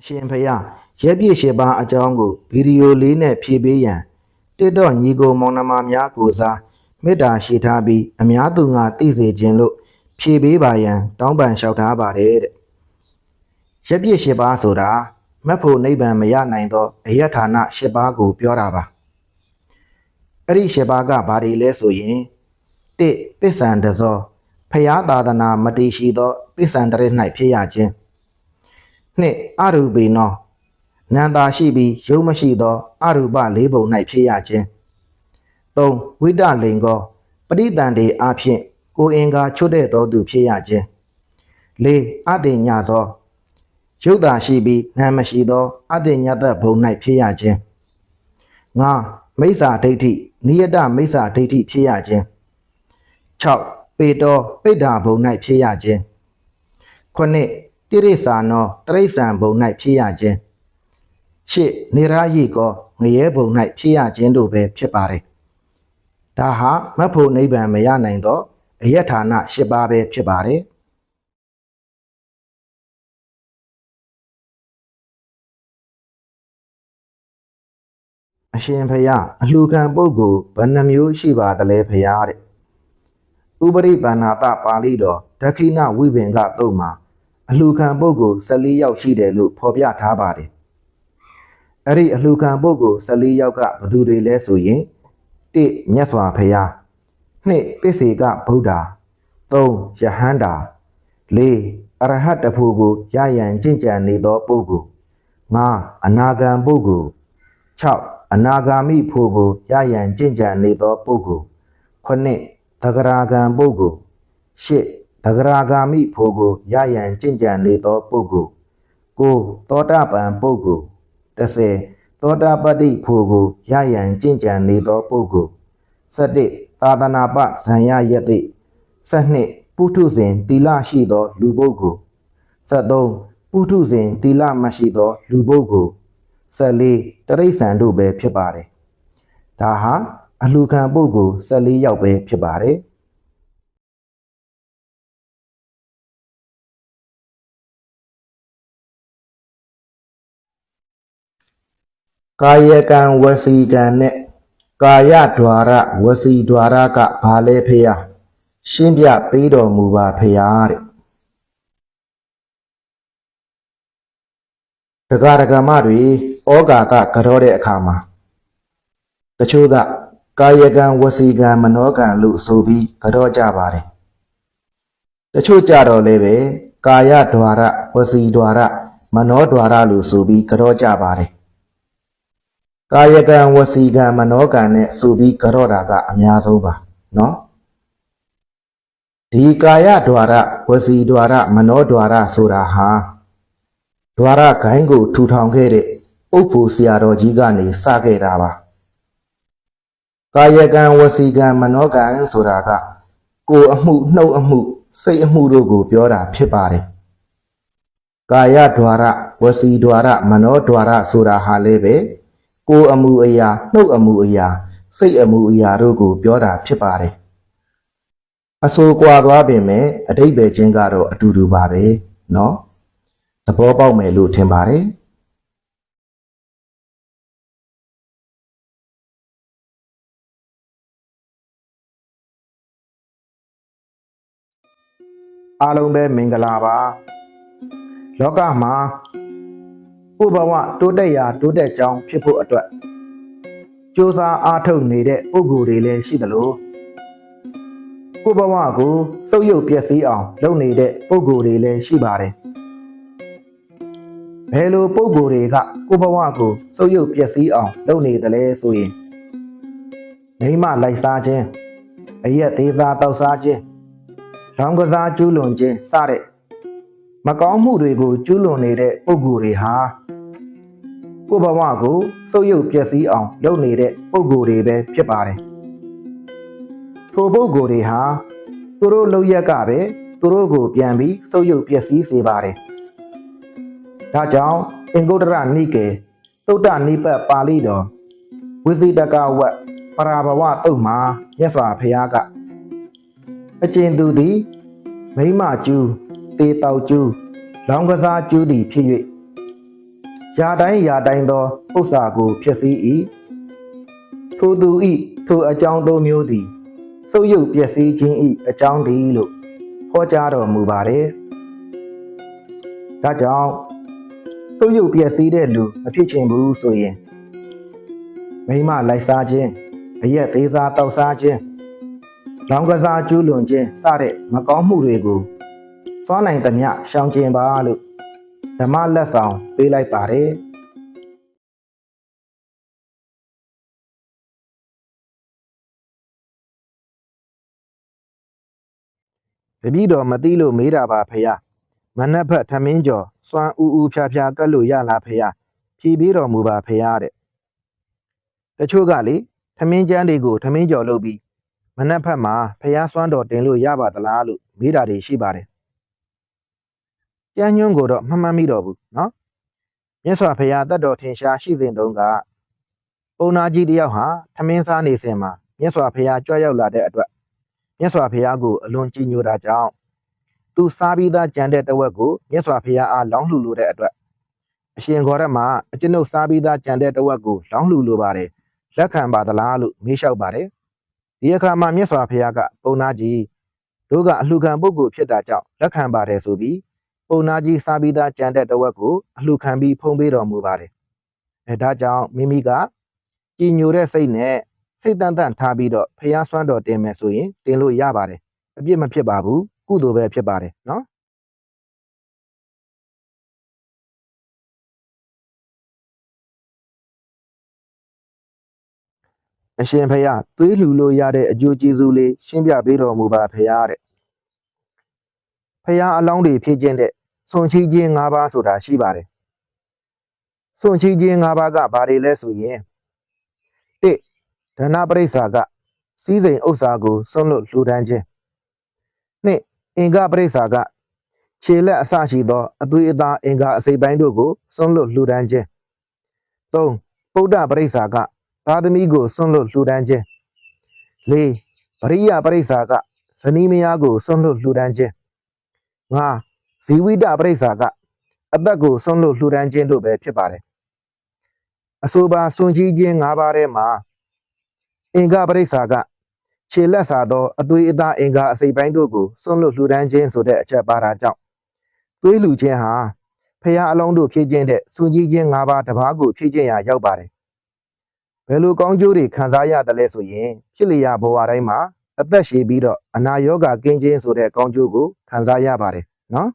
အရှင်ဖျားရက်ပြည့်ရှစ်ပါးအကြောင်းကိုဗီဒီယိုလေးနဲ့ဖြည့်ပေးရန်တစ်တော့ညီကိုမောင်နှမများကိုစားမေတ္တာရှိထားပြီးအများသူငါသိစေခြင်းလို့ဖြည့်ပေးပါရန် တောင်းပန်လျှောက်ထားပါတယ်တဲ့ရက်ပြည့်ရှစ်ပါးဆိုတာမက်ဖို့နိဗ္ဗာန်မရနိုင်သောအယတ္ဌာနရှစ်ပါးကိုပြောတာပါအဲ့ဒီရှစ်ပါးကဘာတွေလဲဆိုရင်တစ်ပစ္ဆန်တဇောဖျားသာသနာမတည်ရှိသောပစ္ဆန်တရ၌ဖြစ်ရခြင်း နှစ်အရူပေနောနန္တာရှိပြီးယုံမရှိသောအရူပလေးပုံ၌ဖြစ်ရခြင်း၃ဝိတလိန်ကောပရိတန်တေအဖြစ်ကိုအင်္ဂါချွတ်တဲ့သောသူဖြစ်ရခြင်း၄အတေညသောယုတ်တာရှိပြီးနာမရှိသောအတေညတဘုံ၌ဖြစ်ရခြင်း၅မိစ္ဆာဒိဋ္ဌိနိယတမိစ္ဆာဒိဋ္ဌိဖြစ်ရခြင်း၆ပေတောပိဋ္ဌာဘုံ၌ဖြစ်ရခြင်းခုနှစ် တိရိစ္ဆာနောတရိစ္ဆာန်ဘုံ၌ဖြစ်ရခြင်းရှစ်နေရယိကောငရဲဘုံ၌ဖြစ်ရခြင်းတို့ပဲဖြစ်ပါတယ်ဒါဟာမတ်ဖို့နိဗ္ဗာန်မရနိုင်သောအယတ္ဌာန၈ပါးပဲဖြစ်ပါတယ်အရှင်ဖျားအလှခံပုဂ္ဂိုလ်ဘယ်နှမျိုးရှိပါသလဲဖျားတဲ့ဥပရိပန္နာတပါဠိတော်ဒက္ခိဏဝိပင်ကသုတ်မှာ အလှခံပုဂ္ဂိုလ်14ယောက်ရှိတယ်လို့ဖော်ပြထားပါတယ်။အဲ့ဒီအလှခံပုဂ္ဂိုလ်14ယောက်ကဘယ်သူတွေလဲဆိုရင်1မြတ်စွာဘုရား2ပိစေကဗုဒ္ဓ3ယဟန္တာ4အရဟတတဖို့ကိုရယံကျင့်ကြံနေသောပုဂ္ဂိုလ်5အနာဂံပုဂ္ဂိုလ်6အနာဂါမိဖို့ကိုရယံကျင့်ကြံနေသောပုဂ္ဂိုလ်9သဂရာဂံပုဂ္ဂိုလ်8 သဂရာဂာမိဖို့ကိုရယံကျင့်ကြံနေသောပုဂ္ဂိုလ်ကိုသောတာပန်ပုဂ္ဂိုလ်30သောတာပတ္တိဖို့ကိုရယံကျင့်ကြံနေသောပုဂ္ဂိုလ်17သာသနာပဇံယယတိ12ပုထုဇဉ်တီလရှိသော လူပုဂ္ဂိုလ်73ပုထုဇဉ်တီလမရှိသော လူပုဂ္ဂိုလ်14တရိษံတို့ပဲဖြစ်ပါတယ်ဒါဟာအလှခံပုဂ္ဂိုလ်14ယောက်ပဲဖြစ်ပါတယ် ကာယကံဝစီကံနဲ့ကာယ द्वार ဝစီ द्वार ကဘာလဲဖေယရှင်းပြပေးတော်မူပါဖေယတဲ့တက္ကရာကမတွေဩဃာကကြောတဲ့အခါမှာတချို့ကကာယကံဝစီကံမနောကံလို့ဆိုပြီးကြောကြပါတယ်တချို့ကြတော့လည်းပဲကာယ द्वार ဝစီ द्वार မနော द्वार လို့ဆိုပြီးကြောကြပါတယ် ကာယကံဝစီကံမနောကံနဲ့ဆိုပြီးကတော့တာကအများဆုံးပါနော်ဒီကာယ द्वार ဝစီ द्वार မနော द्वार ဆိုတာဟာ द्वार ဂိုင်းကို ထူထောင်ခဲ့တဲ့ပုပ္ပူဆရာတော်ကြီးကနေစခဲ့တာပါကာယကံဝစီကံမနောကံဆိုတာက ကိုယ်အမှုနှုတ်အမှု စိတ်အမှုတို့ကို ပြောတာဖြစ်ပါတယ်ကာယ द्वार ဝစီ द्वार မနော द्वार ဆိုတာဟာလည်းပဲ ကိုယ်အမှုအရာနှုတ်အမှုအရာ စိတ်အမှုအရာတို့ကိုပြောတာဖြစ်ပါတယ်အဆိုကွာသွားပင်မဲ့အတိတ်ပဲချင်းကတော့အတူတူပါပဲเนาะသဘောပေါက်မယ်လို့ထင်ပါတယ်အားလုံးပဲမင်္ဂလာပါလောကမှာ ကိုယ်ဘဝတိုးတက်ရာတိုးတက်ကြောင်းဖြစ်ဖို့အတွက်စ조사အားထုတ်နေတဲ့ပုဂ္ဂိုလ်တွေလည်းရှိသလိုကိုယ်ဘဝကိုစုပ်ယုပ်ပျက်စီးအောင် လုပ်နေတဲ့ပုဂ္ဂိုလ်တွေလည်းရှိပါတယ်ဘယ်လိုပုဂ္ဂိုလ်တွေကကိုယ်ဘဝကိုစုပ်ယုပ်ပျက်စီးအောင်လုပ်နေသလဲဆိုရင်မိမလိုက်စားခြင်းအရက်သေးစားတောက်စားခြင်းလောင်ကစားကျူးလွန်ခြင်းစတဲ့ မကောင်းမှုတွေကိုကျူးလွန်နေတဲ့ပုဂ္ဂိုလ်တွေဟာကိုယ့်ဘဝကိုစုပ်ယုပ်ပျက်စီးအောင်လုပ်နေတဲ့ပုဂ္ဂိုလ်တွေပဲဖြစ်ပါတယ်ထိုပုဂ္ဂိုလ်တွေဟာသူတို့လောက်ရက်ကပဲသူတို့ကိုပြန်ပြီးစုပ်ယုပ်ပျက်စီးစေပါတယ်ဒါကြောင့်အင်္ဂုတ္တရနိကေသုတ္တနိပတ်ပါဠိတော်ဝိဇိတကဝတ်ပရာဘဝတုတ်မှာမြတ်စွာဘုရားကအကျဉ်သူသည်မိမကျူး တေတောက်ကျူးလောင်ကစားကျူးသည်ဖြစ်၍ယာတိုင်းယာတိုင်းသောဥစ္စာကိုဖြစ်စည်း၏ထိုသူဤထိုအကြောင်းသုံးမျိုးသည်စုပ်ယုပ်ပျက်စီးခြင်းဤအကြောင်းတည်းလို့ဟောကြားတော်မူပါတယ်ဒါကြောင့်စုပ်ယုပ်ပျက်စီးတဲ့လူမဖြစ်ချင်ဘူးဆိုရင်မိမလိုက်စားခြင်းအရက်သေးစားတောက်စားခြင်းလောင်ကစားကျူးလွန်ခြင်းစတဲ့မကောင်းမှုတွေကို စွမ်းနိုင်သမျှရှောင်ကျဉ်ပါလို့ဓမ္မလက်ဆောင်ပေးလိုက်ပါတယ်တပည့်တော်မသိလို့မေးတာပါဖေယမနှက်ဖက်ထမင်းကျော်စွမ်းဦးဦးဖြားဖြားကတ်လို့ရလားဖေယဖြီးပြီးတော်မူပါဖေယတဲ့တချို့ကလေထမင်းကျန်းတွေကိုထမင်းကျော်လုပ်ပြီးမနှက်ဖက်မှာဖေယစွမ်းတော်တင်လို့ရပါသလားလို့မေးတာတွေရှိပါတယ် ကျန်းညွန့်ကိုတော့မမှတ်မိတော့ဘူးနော်မြတ်စွာဘုရားတတ်တော်ထင်ရှားရှိစဉ်တုန်းကပုံနာကြီးတယောက်ဟာထမင်းစားနေစဉ်မှာမြတ်စွာဘုရားကြွရောက်လာတဲ့အတွက်မြတ်စွာဘုရားကိုအလွန်ကြည်ညိုတာကြောင့်သူစားပြီးသားကြံတဲ့တဝက်ကိုမြတ်စွာဘုရားအားလောင်းလှူလိုတဲ့အတွက်အရှင်ဂေါရမအကျွန်ုပ်စားပြီးသားကြံတဲ့တဝက်ကိုလောင်းလှူလိုပါတယ်လက်ခံပါသလားလို့မေးလျှောက်ပါတယ်ဒီအခါမှာမြတ်စွာဘုရားကပုံနာကြီးတို့ကအလှခံပုဂ္ဂိုလ်ဖြစ်တာကြောင့်လက်ခံပါတယ်ဆိုပြီး ပုံနာကြီးစားပြီးသားကြံတဲ့တဝက်ကိုအလှခံပြီးဖုံးပေးတော်မူပါတယ်အဲဒါကြောင့်မိမိကကြည်ညိုတဲ့စိတ်နဲ့စိတ်တန်တန်ထားပြီးတော့ဖျားဆွမ်းတော်တင်မယ်ဆိုရင်တင်လို့ရပါတယ်အပြစ်မဖြစ်ပါဘူးကုသိုလ်ပဲဖြစ်ပါတယ်နော်အရှင်ဖယားသွေးလှူလို့ရတဲ့အကျိုးကျေးဇူးလေးရှင်းပြပေးတော်မူပါဖယားတဲ့ဖယားအလောင်းတွေဖြည့်ခြင်းတဲ့ စွန်ချီးခြင်း၅ပါးဆိုတာရှိပါတယ်စွန်ချီးခြင်း၅ပါးကဘာတွေလဲဆိုရင်၁ဒဏပရိစ္ဆာကစီးစိမ်ဥစ္စာကိုစွန့်လွတ်လှူဒန်းခြင်း၂အင်္ဂပရိစ္ဆာကခြေလက်အစရှိသောအသွေးအသားအင်္ဂါအစိပ်ပိုင်းတို့ကိုစွန့်လွတ်လှူဒန်းခြင်း၃ပုဒ္ဒပရိစ္ဆာကသားသမီးကိုစွန့်လွတ်လှူဒန်းခြင်း၄ပရိယပရိစ္ဆာကဇနီးမယားကိုစွန့်လွတ်လှူဒန်းခြင်း၅ ဇီဝိတပရိစ္ဆာကအသက်ကိုစွန့်လွတ်လှူဒန်းခြင်းတို့ပဲဖြစ်ပါတယ်အဆိုပါစွန့်ချီးခြင်း၅ပါးထဲမှာအင်္ဂပရိစ္ဆာကခြေလက်စာသောအသွေးအသားအင်္ဂါအစိပ်ပိုင်းတို့ကိုစွန့်လွတ်လှူဒန်းခြင်းဆိုတဲ့အချက်ပါတာကြောင့်သွေးလှူခြင်းဟာဖះအလုံးတို့ဖြည့်ခြင်းတဲ့စွန့်ချီးခြင်း၅ပါးတစ်ပါးကိုဖြည့်ခြင်းရာရောက်ပါတယ်ဘယ်လိုကောင်းကျိုးတွေခံစားရတယ်လဲဆိုရင်ဖြစ်လျာဘဝတိုင်းမှာအသက်ရှည်ပြီးတော့အနာရောဂါကင်းခြင်းဆိုတဲ့ကောင်းကျိုးကိုခံစားရပါတယ်နော်